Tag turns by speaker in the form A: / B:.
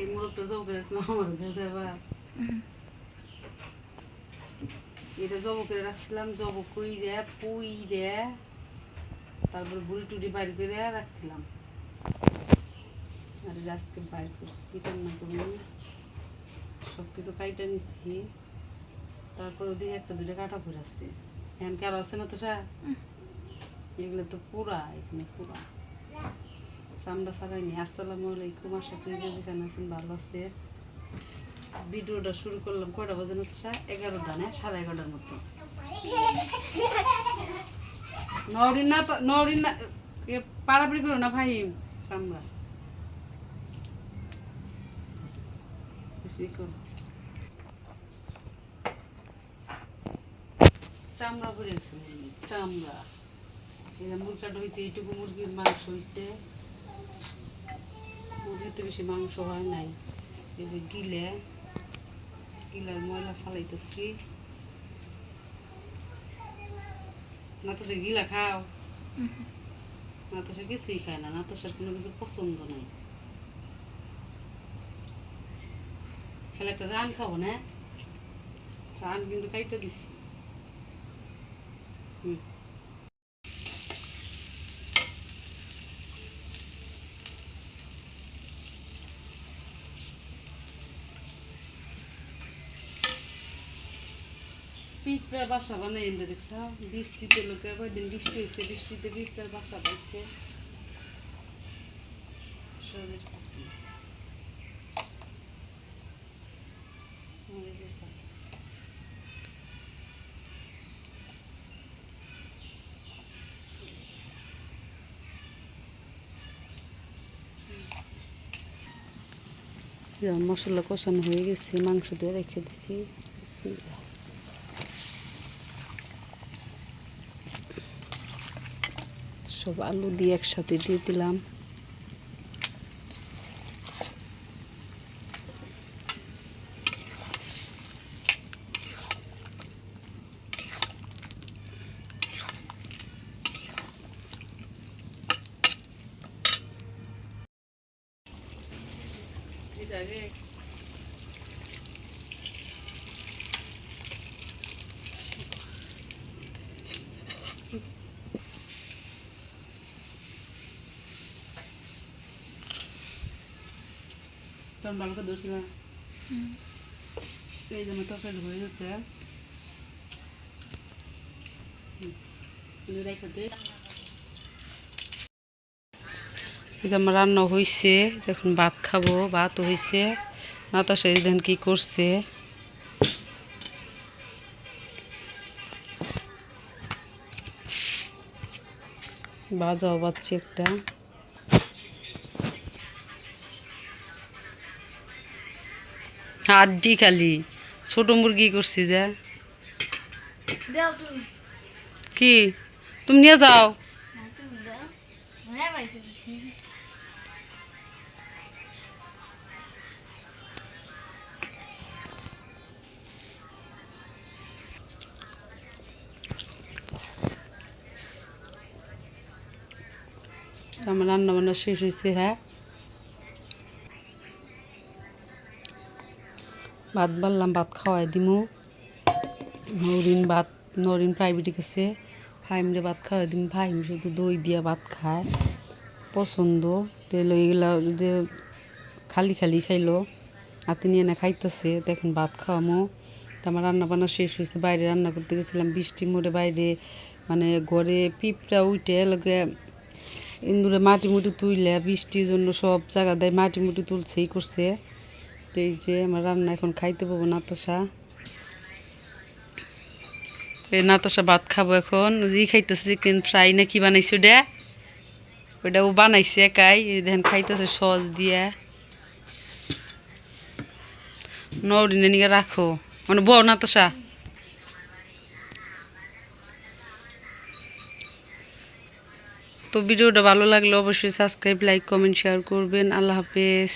A: এই মোরগটা জব রাখছিলাম আমার কাছে আবার এটা জব করে রাখছিলাম জব কইরে পুইরে তারপর বুড়ি টুড়ি বাইর করে রাখছিলাম। আর আজকে বাইর করছি রান্না করব? সব কিছু কাইটা নিচ্ছি তারপর ওদিকে একটা দুটো কাটা পড়ে আসছে এখন কি আরও আছে না তো সা এগুলো তো পুরা এখানে পুরা চামড়া ছাড়াইনি আসসালামু আলাইকুম, আশা করি যে যেখানে আছেন ভালো আছে। ভিডিওটা শুরু করলাম, কয়টা বাজে সা এগারোটা না, সাড়ে এগারোটার মতো। নরিন না নরিন না পাড়াপাড়ি করো না ভাই, চামড়া। চামড়া পরে গেছে চামড়া। এটা মুরগাটা হয়েছে এইটুকু মুরগির মাংস হয়েছে মুরগিতে বেশি মাংস হয় নাই, এই যে গিলে, গিলার ময়লা ফালাইতেছি। না তো সে গিলা খাও। না তো সে কিছুই খায় না না তো সে কোনো কিছু পছন্দ নাই। খালি একটা রান খাব, না? রান কিন্তু খাইতে দিছি। হুম। পিঁপড়ার বাসা বানাই এনে দেখছ বৃষ্টিতে লোকে কয়দিন বৃষ্টি হয়েছে বৃষ্টিতে পিঁপড়ার বাসা পাইছে সহজে পাখি। মশলা কষানো হয়ে গেছে, মাংস দিয়ে রেখে দিছি বিসমিল্লাহ। সব আলু দিয়ে একসাথে দিয়ে দিলাম। তোর ভালো করে ধরছিলাম এই জন্য তরকারি হয়ে গেছে। আমার রান্না হয়েছে এখন ভাত খাব ভাত হয়েছে নাতাশা এই দেন কি করছে। বাজাও বাচ্চা একটা। হাড্ডি খালি। ছোট মুরগি করছি যে।
B: দাও তুমি।
A: কি? তুমি নিয়ে যাও।
B: না তুমি দাও। হ্যাঁ ভাই তুমি
A: আমার রান্না বান্না শেষ হয়েছে হ্যাঁ? ভাত বাড়লাম, ভাত খাওয়াই দিমু। নরিন ভাত, নরিন প্রাইভেটে গেছে। ফাইমরে ভাত খাওয়াই দিম। ফাইম শুধু দই দিয়া ভাত খায়। পছন্দ। তেল এগুলা যে খালি খালি খাইলো। হাতে নিয়ে না খাইতেছে। দেখেন ভাত খাওয়ামো। আমার রান্না বান্না শেষ হয়েছে বাইরে রান্না করতে গেছিলাম। বৃষ্টি মোড়ে বাইরে মানে ঘরে পিঁপড়া উঠে লগে ইন্দুরে মাটি মুটি তুইলে। বৃষ্টির জন্য সব জায়গা দেয় মাটি মুটি তুলছেই করছে। এই যে আমার রান্না এখন খাইতে পাবো নাতাশা। এই নাতাশা ভাত খাব এখন। ই খাইতেছে চিকেন ফ্রাই না কি বানাইছে ওটা ওটা ও বানাইছে একাই। দেখেন খাইতেছে সস দিয়ে। নিয়ে রাখো। মানে বউ নাতাশা। তো ভিডিওটা ভালো লাগলে অবশ্যই সাবস্ক্রাইব, লাইক, কমেন্ট, শেয়ার করবেন। আল্লাহ হাফেজ।